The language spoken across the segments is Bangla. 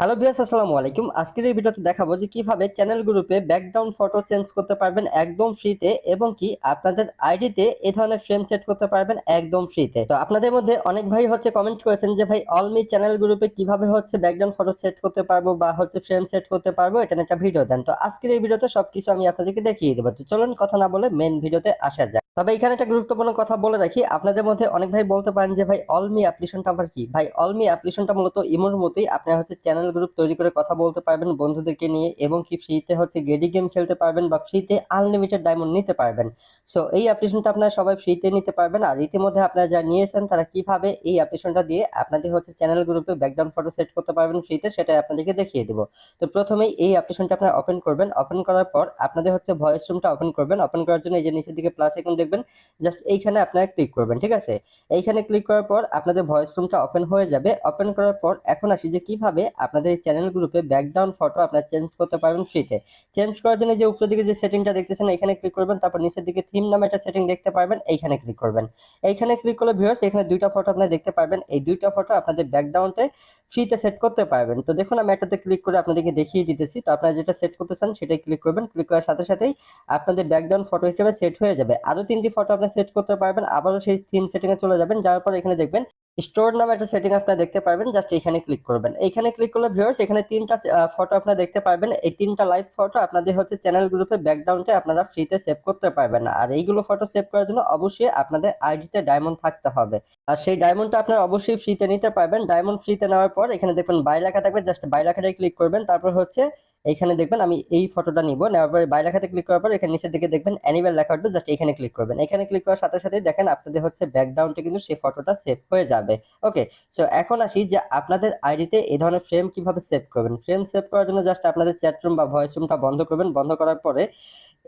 হ্যালো ভিউয়ার্স আসসালামু আলাইকুম। আজকের এই ভিডিওতে দেখাবো যে কীভাবে চ্যানেল গ্রুপে ব্যাকগ্রাউন্ড ফটো চেঞ্জ করতে পারবেন একদম ফ্রিতে এবং কি আপনাদের আইডিতে এই ধরনের ফ্রেম সেট করতে পারবেন একদম ফ্রিতে তো আপনাদের মধ্যে অনেক ভাই হচ্ছে কমেন্ট করেছেন যে, ভাই অলমি চ্যানেল গ্রুপে কীভাবে হচ্ছে ব্যাকগ্রাউন্ড ফটো সেট করতে পারব বা হচ্ছে ফ্রেম সেট করতে পারব, এটা একটা ভিডিও দেন। তো আজকের এই ভিডিওতে সবকিছু আমি আপনাদেরকে দেখিয়ে দেবো। তো চলুন কথা না বলে মেন ভিডিওতে আসা যাক। তবে এখানে একটা গুরুত্বপূর্ণ কথা বলে রাখি। আপনাদের মধ্যে অনেক ভাই বলতে পারেন যে, ভাই অলমি অ্যাপ্লিকেশনটা আবার কি? ভাই অলমি অ্যাপ্লিকেশনটা মূলত ইমোর মতোই আপনারা হচ্ছে চ্যানেল গ্রুপ তৈরি করে কথা বলতে পারবেন বন্ধুদেরকে নিয়ে এবং কি ফ্রিতে হচ্ছে গেডি গেম খেলতে পারবেন বা ফ্রিতে আনলিমিটেড ডায়মন্ড নিতে পারবেন। সো এই অ্যাপ্লিকেশনটা আপনারা সবাই ফ্রিতে নিতে পারবেন। আর ইতিমধ্যে আপনারা যা নিয়েছেন তারা কীভাবে এই অ্যাপ্লিকেশনটা দিয়ে আপনাদের হচ্ছে চ্যানেল গ্রুপে ব্যাকগ্রাউন্ড ফটো সেট করতে পারবেন ফ্রিতে সেটা আপনাদেরকে দেখিয়ে দেবো। তো প্রথমেই এই অ্যাপ্লিকেশনটা আপনারা ওপেন করবেন। ওপেন করার পর আপনাদের হচ্ছে ভয়েস রুমটা ওপেন করবেন। ওপেন করার জন্য এই যে নিচের দিকে প্লাস এখন দেখবেন জাস্ট এইখানে আপনারা ক্লিক করবেন, ঠিক আছে? এইখানে ক্লিক করার পর আপনাদের ভয়েস রুমটা ওপেন হয়ে যাবে। ওপেন করার পর এখন আসি যে কীভাবে আপনাদের এই চ্যানেল গ্রুপে ব্যাকগ্রাউন্ড ফটো আপনারা চেঞ্জ করতে পারবেন ফ্রিতে চেঞ্জ করার জন্য যে উপরের দিকে যে সেটিংটা দেখতেছেন এখানে ক্লিক করবেন, তারপর নিচের দিকে থিম নামে একটা সেটিং দেখতে পারবেন, এইখানে ক্লিক করবেন। এইখানে ক্লিক করলে ভিউয়ার্স এখানে দুইটা ফটো আপনারা দেখতে পারবেন। এই দুইটা ফটো আপনাদের ব্যাকগ্রাউন্ডে ফ্রিতে সেট করতে পারবেন। তো দেখুন, আমি একটাতে ক্লিক করে আপনাদেরকে দেখিয়ে দিতেছি। তো আপনারা যেটা সেট করতে চান, সেটাই ক্লিক করবেন। ক্লিক করার সাথে সাথেই আপনাদের ব্যাকগ্রাউন্ড ফটো হিসেবে সেট হয়ে যাবে। আরও তিনটি ফটো আপনি সেট করতে পারবেন, আবারও সেই থিম সেটিং এ চলে যাবেন, যাওয়ার পর এখানে দেখবেন স্টোর নামে একটা সেটিং আপনারা দেখতে পারবেন জাস্ট এখানে ক্লিক করবেন। এইখানে ক্লিক করলে ভিউয়ার্স এখানে তিনটা ফটো আপনারা দেখতে পারবেন। এই তিনটা লাইভ ফটো আপনাদের হচ্ছে চ্যানেল গ্রুপে ব্যাকগ্রাউন্ডে আপনারা ফ্রিতে সেভ করতে পারবেন আর এইগুলো ফটো সেভ করার জন্য অবশ্যই আপনাদের আইডিতে ডায়মন্ড থাকতে হবে। আর সেই ডায়মন্ডটা আপনারা অবশ্যই ফ্রিতে নিতে পারবেন। ডায়মন্ড ফ্রিতে নেওয়ার পর এখানে দেখবেন বাই লেখা থাকবে জাস্ট বাই লেখাটাই ক্লিক করবেন। তারপর হচ্ছে এখানে দেখবেন আমি এই ফটোটা নিব। নেওয়ার পরে বাই লেখাতে ক্লিক করার পর এখানে নিচের দিকে দেখবেন অ্যানিমেল লেখা উঠবে জাস্ট এখানে ক্লিক করবেন। এখানে ক্লিক করার সাথে সাথে দেখেন আপনাদের হচ্ছে ব্যাকগ্রাউন্ডে কিন্তু সেই ফটোটা সেভ হয়ে যাবে। ওকে সো এখন আসি যে আপনাদের আইডিতে এই ধরনের ফ্রেম কীভাবে সেভ করবেন। ফ্রেম সেভ করার জন্য জাস্ট আপনাদের চ্যাট রুম বা ভয়েস রুমটা বন্ধ করবেন। বন্ধ করার পরে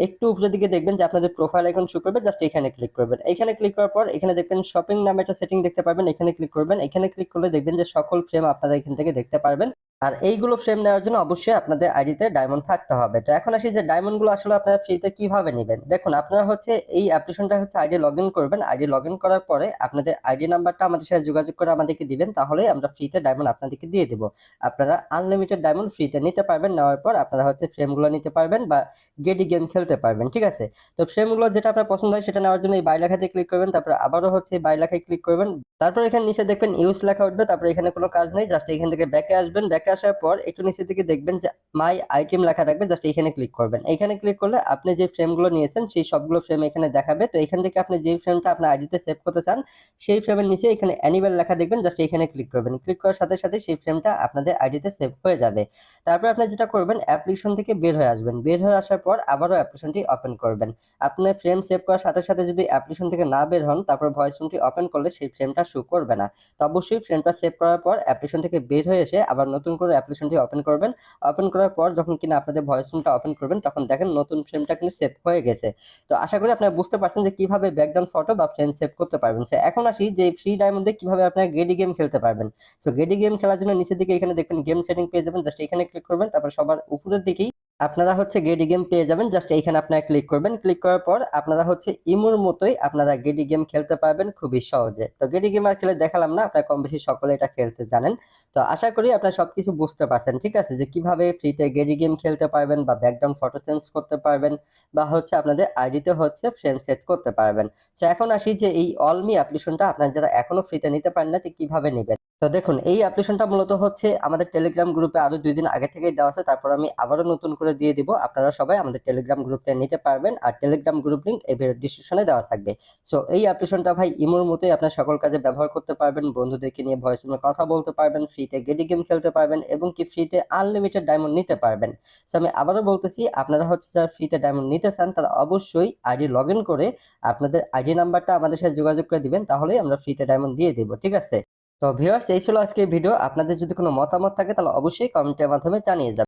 একটু উপরের দিকে দেখবেন যে আপনাদের প্রোফাইল এখন শো করবে। জাস্ট এখানে ক্লিক করবেন। এখানে ক্লিক করার পর এখানে দেখবেন শপিং নামে একটা সেটিং দেখতে পারবেন। এখানে ক্লিক করবেন। এখানে ক্লিক করলে দেখবেন যে সকল ফ্রেম আপনারা এখান থেকে দেখতে পারবেন। আর এইগুলো ফ্রেম নেওয়ার জন্য অবশ্যই আপনাদের আইডিতে ডায়মন্ড থাকতে হবে। তো এখন আসি যে ডায়মন্ডগুলো আসলে আপনারা ফ্রিতে কীভাবে নেবেন? দেখুন, আপনারা হচ্ছে এই অ্যাপ্লিকেশনটা হচ্ছে আইডি লগ করবেন। আইডি লগ করার পরে আপনাদের আইডি নাম্বারটা আমাদের সাথে যোগাযোগ করে আমাদেরকে দিবেন, তাহলে আমরা ফ্রিতে ডায়মন্ড আপনাদেরকে দিয়ে দেবো। আপনারা আনলিমিটেড ডায়মন্ড ফ্রিতে নিতে পারবেন, নেওয়ার পর আপনারা হচ্ছে ফ্রেমগুলো নিতে পারবেন বা গেডি গেম খেলতে পারবেন, ঠিক আছে? তো ফ্রেমগুলো যেটা আপনার পছন্দ হয় সেটা নেওয়ার জন্য এই বাই লেখাতে ক্লিক করবেন, তারপর আবারও হচ্ছে বাই লেখায় ক্লিক করবেন। তারপর এখানে নিচে দেখবেন ইউজ লেখা উঠবে, তারপর এখানে কোনো কাজ নেই জাস্ট এখান থেকে ব্যাকে আসবেন। ব্যাকে আসার পর একটু নিচের দিকে দেখবেন যে মাই আইটেম লেখা থাকবে জাস্ট এখানে ক্লিক করবেন। এখানে ক্লিক করলে আপনি যে ফ্রেমগুলো নিয়েছেন, সেই সবগুলো ফ্রেম এখানে দেখাবে। তো এখান থেকে আপনি যে ফ্রেমটা আপনার আইডিতে সেভ করতে চান, সেই ফ্রেমের নিচে এখানে অ্যানিমেল লেখা দেখবেন জাস্ট এখানে ক্লিক করবেন। ক্লিক করার সাথে সাথে সেই ফ্রেমটা আপনাদের আইডিতে সেভ হয়ে যাবে। তারপর আপনি যেটা করবেন অ্যাপ্লিকেশন থেকে বের হয়ে আসবেন। বের হয়ে আসার পর আবারও অ্যাপ্লিকেশনটি ওপেন করবেন। আপনার ফ্রেম সেভ করার সাথে সাথে যদি অ্যাপ্লিকেশন থেকে না বের হন, তারপর ভয়েস রুমটি ওপেন করলে সেই ফ্রেমটা শো করবে না। তো অবশ্যই ফ্রেমটা সেভ করার পর অ্যাপ্লিকেশন থেকে বের হয়ে এসে আবার নতুন করে অ্যাপ্লিকেশনটি ওপেন করবেন। ওপেন করার পর যখন কিনা আপনাদের ভয়েস রুমটা ওপেন করবেন, তখন দেখেন নতুন ফ্রেমটা কিন্তু সেভ হয়ে গেছে। তো আশা করি আপনারা বুঝতে পারছেন যে কীভাবে ব্যাকগ্রাউন্ড ফটো বা ফ্রেম সেভ করতে পারবেন। এখন আসি যে ফ্রি ডায়মন্ডে কীভাবে আপনারা গেডি গেম খেলতে পারবেন। সো গেডি গেম খেলার জন্য নিচের দিকে এখানে দেখবেন গেম সেটিং পেয়ে যাবেন। জাস্ট এখানে ক্লিক করবেন, তারপর সবার উপরের দিকেই আপনারা হচ্ছে গেডি গেম পেয়ে যাবেন। জাস্ট এইখানে আপনারা ক্লিক করবেন। ক্লিক করার পর আপনারা হচ্ছে ইমোর মতোই আপনারা গেডি গেম খেলতে পারবেন খুবই সহজে। তো গেডি গেম আর খেলে দেখালাম না, আপনারা কম বেশি সকলে এটা খেলতে জানেন। তো আশা করি আপনারা সব কিছু বুঝতে পারছেন, ঠিক আছে? যে কীভাবে ফ্রিতে গেডি গেম খেলতে পারবেন বা ব্যাকগ্রাউন্ড ফটো চেঞ্জ করতে পারবেন বা হচ্ছে আপনাদের আইডিতে হচ্ছে ফ্রেম সেট করতে পারবেন। তো এখন আসি যে এই অলমি অ্যাপ্লিকেশনটা আপনারা যারা এখনও ফ্রিতে নিতে পারেন না তো কীভাবে নেবেন? তো দেখুন, এই অ্যাপ্লিকেশনটা মূলত হচ্ছে আমাদের টেলিগ্রাম গ্রুপে আরও দুই দিন আগে থেকেই দেওয়া আছে। তারপর আমি আবারও নতুন করে দিয়ে দিব। আপনারা সবাই আমাদের টেলিগ্রাম গ্রুপ নিতে পারবেন আর টেলিগ্রাম গ্রুপ লিঙ্ক এই ভিডিও ডিসক্রিপশনে দেওয়া থাকবে। সো এই অ্যাপ্লিকেশনটা ভাই ইমোর মতোই আপনার সকল কাজে ব্যবহার করতে পারবেন। বন্ধুদেরকে নিয়ে ভয়েস কথা বলতে পারবেন ফ্রিতে গেডি গেম খেলতে পারবেন এবং কি ফ্রিতে আনলিমিটেড ডায়মন্ড নিতে পারবেন। সো আমি আবারও বলতেছি, আপনারা হচ্ছে যারা ফ্রিতে ডায়মন্ড নিতে চান, তারা অবশ্যই আইডি লগ করে আপনাদের আইডি নাম্বারটা আমাদের সাথে যোগাযোগ করে দিবেন। তাহলেই আমরা ফ্রিতে ডায়মন্ড দিয়ে দিব। ঠিক আছে? তো ভিউয়ার্স এই ছিল আজকে ভিডিও আপনাদের যদি কোনো মতামত থাকে, তাহলে অবশ্যই কমেন্টের মাধ্যমে জানিয়ে যাবেন।